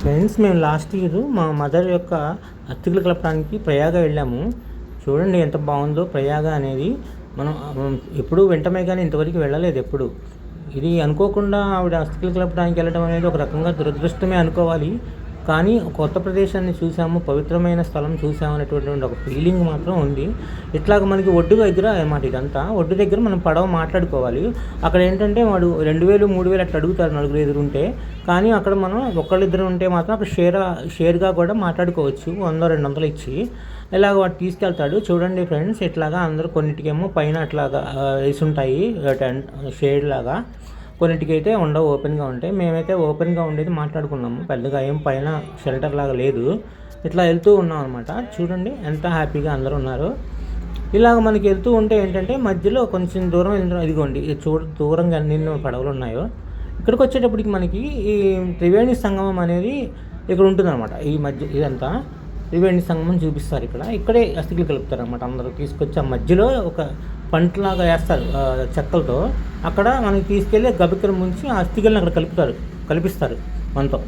Friends మేము last year మా mother యొక్క అతిథులు కలపడానికి ప్రయాగ వెళ్ళాము. చూడండి ఎంత బాగుందో ప్రయాగ అనేది. మనం ఎప్పుడు ఎప్పుడూ కానీ ఇంతవరకు వెళ్ళలేదు ఎప్పుడు. ఇది అనుకోకుండా ఆవిడ అస్థికలు కలపడానికి వెళ్ళడం అనేది ఒక రకంగా దురదృష్టమే అనుకోవాలి. కానీ కొత్త ప్రదేశాన్ని చూసాము పవిత్రమైన స్థలం చూసాము అనేటువంటి ఒక ఫీలింగ్ మాత్రం ఉంది. ఇట్లాగ మనకి ఒడ్డు దగ్గర అన్నమాట ఇదంతా. ఒడ్డు దగ్గర మనం పడవ మాట్లాడుకోవాలి. అక్కడ ఏంటంటే వాడు రెండు వేలు మూడు వేలు అట్లా అడుగుతారు నలుగురు ఎదురు ఉంటే. కానీ అక్కడ మనం ఒక్కళ్ళిద్దరు ఉంటే మాత్రం అక్కడ షేర్ షేర్గా కూడా మాట్లాడుకోవచ్చు. వంద రెండు వందలు ఇచ్చి ఇలాగ వాడు తీసుకెళ్తాడు. చూడండి ఫ్రెండ్స్ ఇట్లాగా అందరూ కొన్నిటికేమో పైన అట్లాగా వేసి ఉంటాయి టెంట్ షేడ్ లాగా. కొన్నిటికి అయితే ఉండవు ఓపెన్గా ఉంటాయి. మేమైతే ఓపెన్గా ఉండేది మాట్లాడుకున్నాము. పెద్దగా ఏం పైన షెల్టర్ లాగా లేదు. ఇట్లా వెళ్తూ ఉన్నాం అనమాట చూడండి ఎంత హ్యాపీగా అందరూ ఉన్నారు. ఇలాగ మనకి వెళ్తూ ఉంటే ఏంటంటే మధ్యలో కొంచెం దూరం వెళ్ళడం ఇదిగోండి చూడ దూరంగా ఎన్ని పడవలు ఉన్నాయో. ఇక్కడికి వచ్చేటప్పటికి మనకి ఈ త్రివేణి సంగమం అనేది ఇక్కడ ఉంటుందన్నమాట ఈ మధ్య ఇదంతా త్రివేణి సంగమం చూపిస్తారు ఇక్కడ. ఇక్కడే అస్థికులు కలుపుతారు అనమాట అందరూ. తీసుకొచ్చి ఆ మధ్యలో ఒక పంటలాగా వేస్తారు చెక్కలతో. అక్కడ మనకి తీసుకెళ్ళి గబికల ముంచి ఆ అస్థికల్ని అక్కడ కలుపుతారు కలిపిస్తారు మనతో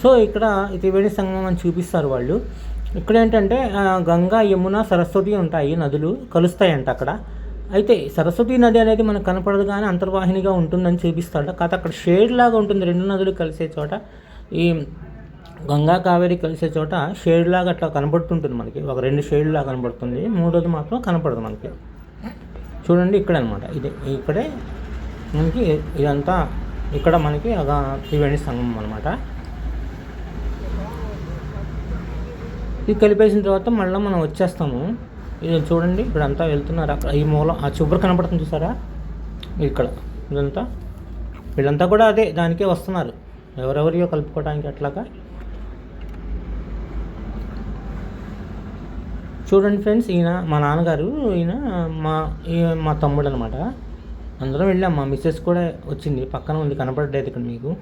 సో ఇక్కడ త్రివేణి సంగమం అని చూపిస్తారు వాళ్ళు. ఇక్కడ ఏంటంటే గంగా యమున సరస్వతి ఉంటాయి నదులు కలుస్తాయంట అక్కడ. అయితే సరస్వతి నది అనేది మనకు కనపడదు కానీ అంతర్వాహినిగా ఉంటుందని చూపిస్తాడు కాదు అక్కడ షేడ్ లాగా ఉంటుంది. రెండు నదులు కలిసే చోట ఈ గంగా కావేరి కలిసే చోట షేడ్ లాగా అట్లా కనబడుతుంటుంది మనకి. ఒక రెండు షేడ్ లాగా కనబడుతుంది. మూడోది మాత్రం కనపడదు మనకి. చూడండి ఇక్కడ అనమాట ఇది ఇక్కడే మనకి ఇదంతా ఇక్కడ మనకి ఒక త్రివేణి సంగమం అనమాట. ఇది కలిపేసిన తర్వాత మళ్ళీ మనం వచ్చేస్తాము. ఇది చూడండి ఇక్కడంతా వెళ్తున్నారు. అక్కడ ఈ మూల ఆ శుభ్ర కనపడుతుంది చూసారా? ఇక్కడ ఇదంతా. వీళ్ళంతా కూడా అదే దానికే వస్తున్నారు. ఎవరెవరియో కలుపుకోవడానికి అట్లాగా. చూడండి ఫ్రెండ్స్ ఈయన మా నాన్నగారు ఈయన మా ఈ- మా తమ్ముడు అనమాట అందరం వెళ్ళాం. మా మిస్సెస్ కూడా వచ్చింది. పక్కన ఉంది. కనపడలేదు ఇక్కడ మీకు.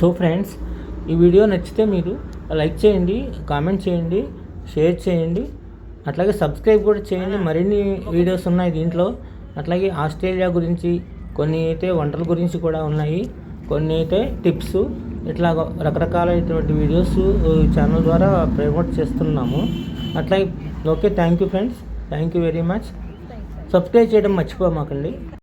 సో ఫ్రెండ్స్ ఈ వీడియో నచ్చితే మీరు లైక్ చేయండి కామెంట్ చేయండి షేర్ చేయండి. అట్లాగే సబ్స్క్రైబ్ కూడా చేయండి. మరిన్ని వీడియోస్ ఉన్నాయి దీంట్లో. అట్లాగే ఆస్ట్రేలియా గురించి కొన్ని అయితే వంటల గురించి కూడా ఉన్నాయి. కొన్ని అయితే టిప్స్ ఇట్లా రకరకాలైనటువంటి వీడియోస్ ఛానల్ ద్వారా ప్రమోట్ చేస్తున్నాము. అట్లాగే okay thank you friends thank you very much subscribe చేయడం మర్చిపోమాకండి.